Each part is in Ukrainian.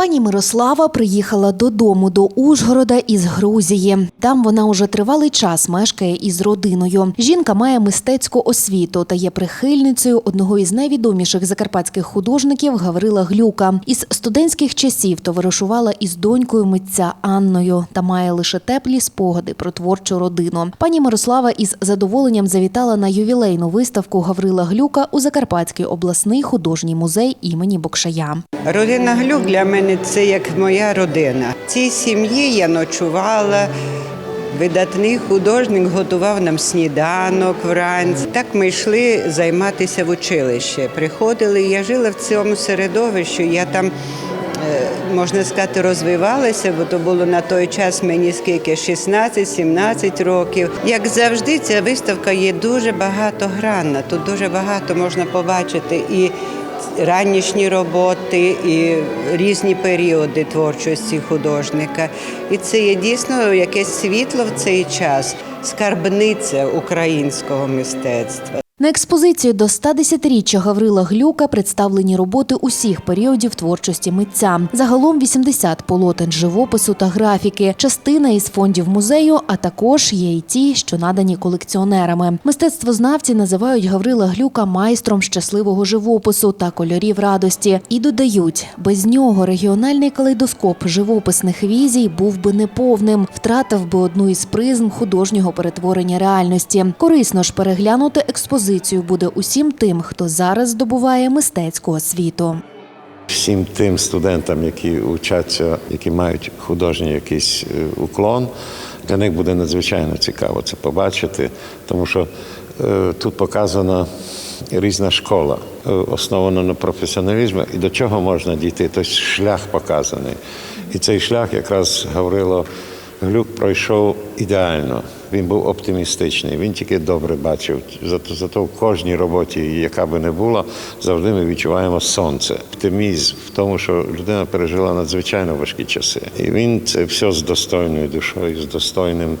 Пані Мирослава приїхала додому до Ужгорода із Грузії. Там вона уже тривалий час мешкає із родиною. Жінка має мистецьку освіту та є прихильницею одного із найвідоміших закарпатських художників Гаврила Глюка. Із студентських часів товаришувала із донькою митця Анною та має лише теплі спогади про творчу родину. Пані Мирослава із задоволенням завітала на ювілейну виставку Гаврила Глюка у Закарпатський обласний художній музей імені Бокшая. Родина Глюк для мене це як моя родина. В цій сім'ї я ночувала. Видатний художник готував нам сніданок вранці. Так ми йшли займатися в училище. Приходили, я жила в цьому середовищі. Я там, е, можна сказати, розвивалася, бо то було на той час мені скільки 16-17 років. Як завжди, ця виставка є дуже багатогранна. Тут дуже багато можна побачити і ранішні роботи, і різні періоди творчості художника. І це є дійсно якесь світло в цей час, скарбниця українського мистецтва. На експозицію до 110-річчя Гаврила Глюка представлені роботи усіх періодів творчості митця. Загалом 80 полотен живопису та графіки, частина із фондів музею, а також є й ті, що надані колекціонерами. Мистецтвознавці називають Гаврила Глюка майстром щасливого живопису та кольорів радості і додають, без нього регіональний калейдоскоп живописних візій був би неповним, втратив би одну із призм художнього перетворення реальності. Корисно ж переглянути експозицію буде усім тим, хто зараз здобуває мистецьку освіту. всім тим студентам, які вчаться, які мають художній якийсь е, уклон, для них буде надзвичайно цікаво це побачити, тому що е, тут показана різна школа, е, основана на професіоналізмі, і до чого можна дійти. Тобто шлях показаний. І цей шлях якраз Гаврило Глюк пройшов ідеально. Він був оптимістичний, він тільки добре бачив. Зато, зато в кожній роботі, яка би не була, завжди ми відчуваємо сонце. Оптимізм в тому, що людина пережила надзвичайно важкі часи. І він це все з достойною душою, з достойним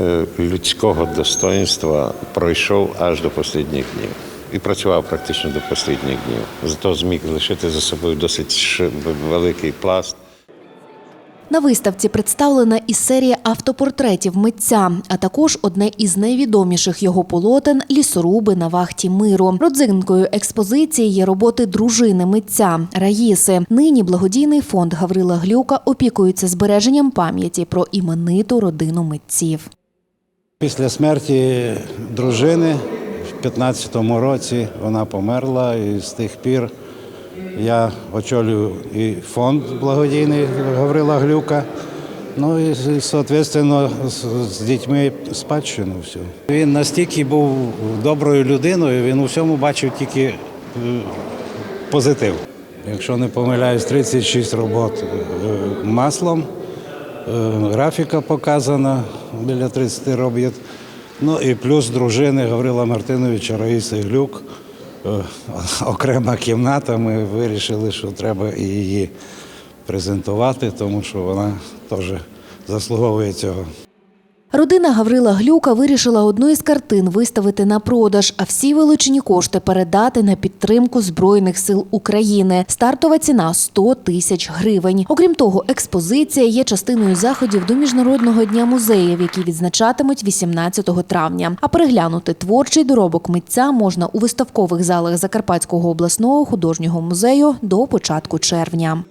е, людського достоинства пройшов аж до останніх днів. І працював практично до останніх днів. Зато зміг лишити за собою досить великий пласт. На виставці представлена і серія автопортретів митця, а також одне із найвідоміших його полотен лісоруби на вахті миру. Родзинкою експозиції є роботи дружини митця Раїси. Нині благодійний фонд Гаврила Глюка опікується збереженням пам'яті про імениту родину митців. Після смерті дружини в 15-му році вона померла, і з тих пір я очолюю і фонд благодійний Гаврила Глюка. Ну і, з, з дітьми спадщину всю. Він настільки був доброю людиною, він у всьому бачив тільки е, позитив. Якщо не помиляюсь, 36 робот е, маслом. Е, Графіка показана біля 30 робіт. Ну і плюс дружини Гаврила Мартиновича Раїси Глюк. Е, Окрема кімната. Ми вирішили, що треба її презентувати, тому що вона теж заслуговує цього. Родина Гаврила Глюка вирішила одну із картин виставити на продаж, а всі вилучені кошти передати на підтримку Збройних сил України. Стартова ціна 100 тисяч гривень. Окрім того, експозиція є частиною заходів до Міжнародного дня музеїв, які відзначатимуть 18 травня. А переглянути творчий доробок митця можна у виставкових залах Закарпатського обласного художнього музею до початку червня.